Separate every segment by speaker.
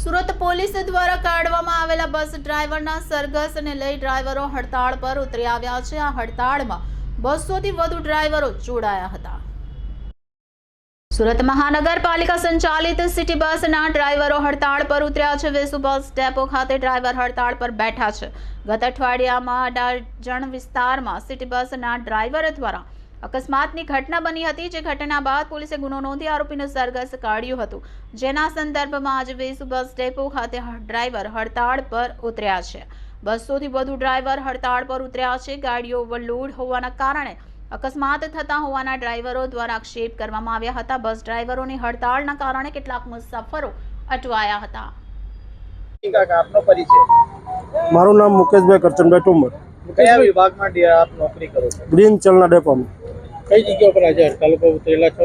Speaker 1: Surat police દ્વારા કાઢવામાં આવેલા બસ ડ્રાઈવરના સરઘસને લઈ ડ્રાઈવરો હડતાળ પર ઉતરી આવ્યા છે. આ હડતાળમાં બસોથી વધુ ડ્રાઈવરો જોડાયા હતા. સુરત મહાનગરપાલિકા સંચાલિત સિટી બસના ડ્રાઈવરો હડતાળ પર ઉતર્યા છે. વેસુ બસ ડેપો ખાતે ડ્રાઈવર હડતાળ પર બેઠા છે. ગત અઠવાડિયામાં અડાજણ જણ વિસ્તારમાં સિટી બસના ડ્રાઈવર દ્વારા અકસ્માતની ઘટના બની હતી જે ઘટના બાદ પોલીસે ગુનો નોંધી આરોપીનું સરઘસ કાઢ્યું હતું. જેના સંદર્ભમાં આજે વેસુ બસ ડેપો ખાતે ડ્રાઈવર હડતાળ પર ઉતર્યા છે. બસોથી વધુ ડ્રાઈવર હડતાળ પર ઉતર્યા છે. ગાડીઓ ઓવરલોડ હોવાના કારણે અકસ્માત થતા હોવાના ડ્રાઈવરો દ્વારા આક્ષેપ કરવામાં આવ્યા હતા. બસ ડ્રાઈવરોની હડતાળના કારણે કેટલાક મુસાફરો અટવાયા હતા.
Speaker 2: મારું નામ મુકેશભાઈ કરચનભાઈ ટુંબર.
Speaker 3: કયા વિભાગમાં આપ નોકરી કરો છો?
Speaker 2: ગ્રીન ચલના ડેપોમાં
Speaker 3: કઈ જગ્યા ઉપર આજે હડતાલ ઉતરેલા છો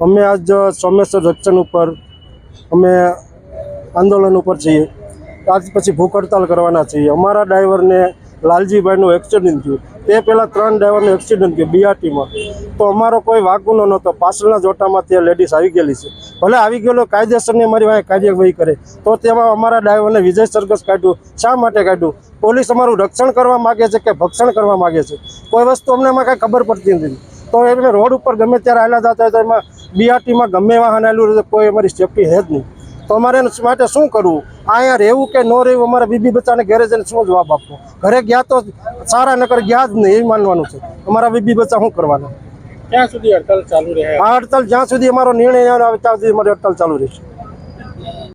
Speaker 2: અમે આજ સોમેશ્વર રક્ષણ ઉપર અમે આંદોલન ઉપર છીએ. આજ પછી ભૂખ હડતાલ કરવાના છીએ. અમારા ડ્રાઈવરને લાલજીભાઈનું એક્સિડન્ટ થયું. તે પહેલાં ત્રણ ડ્રાઈવરનું એક્સિડન્ટ થયું બીઆરટીમાં તો અમારો કોઈ વાગુનો નહોતો. પાછળના જોટામાં તે લેડીઝ આવી ગયેલી છે. ભલે આવી ગયેલો કાયદેસરની અમારી વાંહે કાર્યવાહી કરે, તો તેમાં અમારા ડ્રાઈવરને વિજય સરઘસ કાઢ્યું. શા માટે કાઢ્યું? પોલીસ અમારું રક્ષણ કરવા માગે છે કે ભક્ષણ કરવા માગે છે? કોઈ વસ્તુ અમને એમાં કાંઈ ખબર પડતી નથી. તો એમને રોડ ઉપર ગમે ત્યારે આવેલા જતા હોય તો એમાં બીઆરટીમાં ગમે વાહન આવેલું કોઈ અમારી સેફટી હે જ નહીં. તો અમારે એના માટે શું કરવું? અહીંયા રહેવું કે ન રહેવું અમારા બીબી બચ્ચાને ઘરે જઈને શું જવાબ આપવો? ઘરે ગયા તો સારા નકર ગયા જ નહીં એ માનવાનું છે. અમારા બીબી બચ્ચા શું કરવાના?
Speaker 3: ક્યાં સુધી હડતાલ ચાલુ રહે?
Speaker 2: આ હડતાલ જ્યાં સુધી અમારો નિર્ણય આવે ત્યાં સુધી અમારી હડતાલ ચાલુ રહેશે.